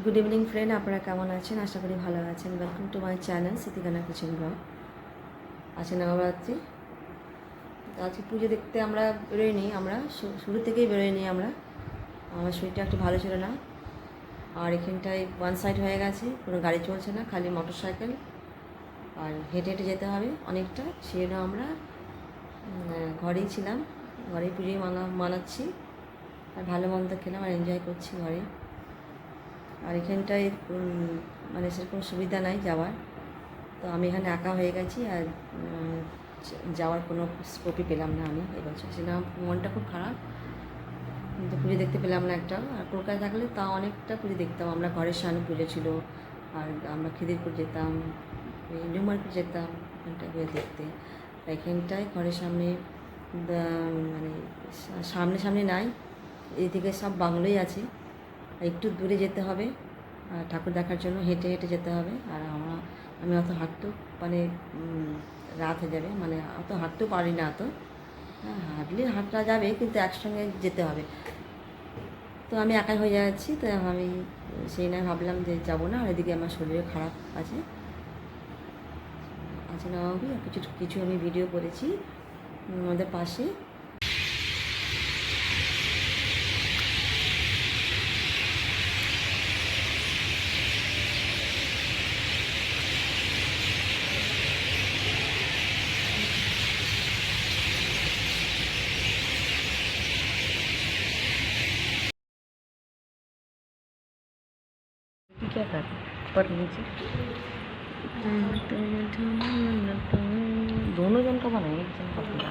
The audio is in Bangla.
গুড ইভিনিং ফ্রেন্ড আপনারা কেমন আছেন? আশা করি ভালো আছেন। Welcome to my channel Smritikana kitchen blog আছে নবরাত্রি আজকে। পুজো দেখতে আমরা বেরোইনি আমরা শুরু থেকেই বেরোইনি আমরা। আমার শরীরটা একটু ভালো ছিল না। আর এখানটায় ওয়ান সাইড হয়ে গেছে কোনো গাড়ি চলছে না, খালি মোটর সাইকেল আর হেঁটে হেঁটে যেতে হবে অনেকটা। সেই জন্য আমরা ঘরেই ছিলাম। ঘরেই পুজোই মানা মানাচ্ছি। আর ভালো মন্দ খেলাম আর এনজয় করছি ঘরে। আর এখানটায় মানে সেরকম সুবিধা নাই যাওয়ার। তো আমি এখানে একা হয়ে গেছি আর যাওয়ার কোনো স্কোপই পেলাম না আমি এবছর। সেটা মনটা খুব খারাপ। কিন্তু পুজো দেখতে পেলাম না একটা আর কলকাতায় থাকলে তা অনেকটা পুজো দেখতাম আমরা ঘরের সামনে পুজো ছিল আর আমরা খিদিরপুর যেতাম নিউ মার্কেট যেতাম, ওখানটায় গিয়ে দেখতে। এখানটায় ঘরের সামনে মানে সামনে সামনে নাই। এদিকে সব বাংলোই আছে। একটু দূরে যেতে হবে। আর ঠাকুর দেখার জন্য হেঁটে হেঁটে যেতে হবে। আর আমরা, আমি অত হাঁটতেও মানে রাত হয়ে যাবে। মানে অত হাঁটতেও পারি না অত। হ্যাঁ হাঁটলে হাঁটা যাবে কিন্তু একসঙ্গে যেতে হবে। তো আমি একাই হয়ে যাচ্ছি। তো আমি সেই নয় ভাবলাম যে যাব না। আর এদিকে আমার শরীরে খারাপ আছে। আছে না কিছু কিছু আমি ভিডিও করেছি। আমাদের পাশে। क्या कर पर नीचे। दोनों जन का बनाए एक जन का बना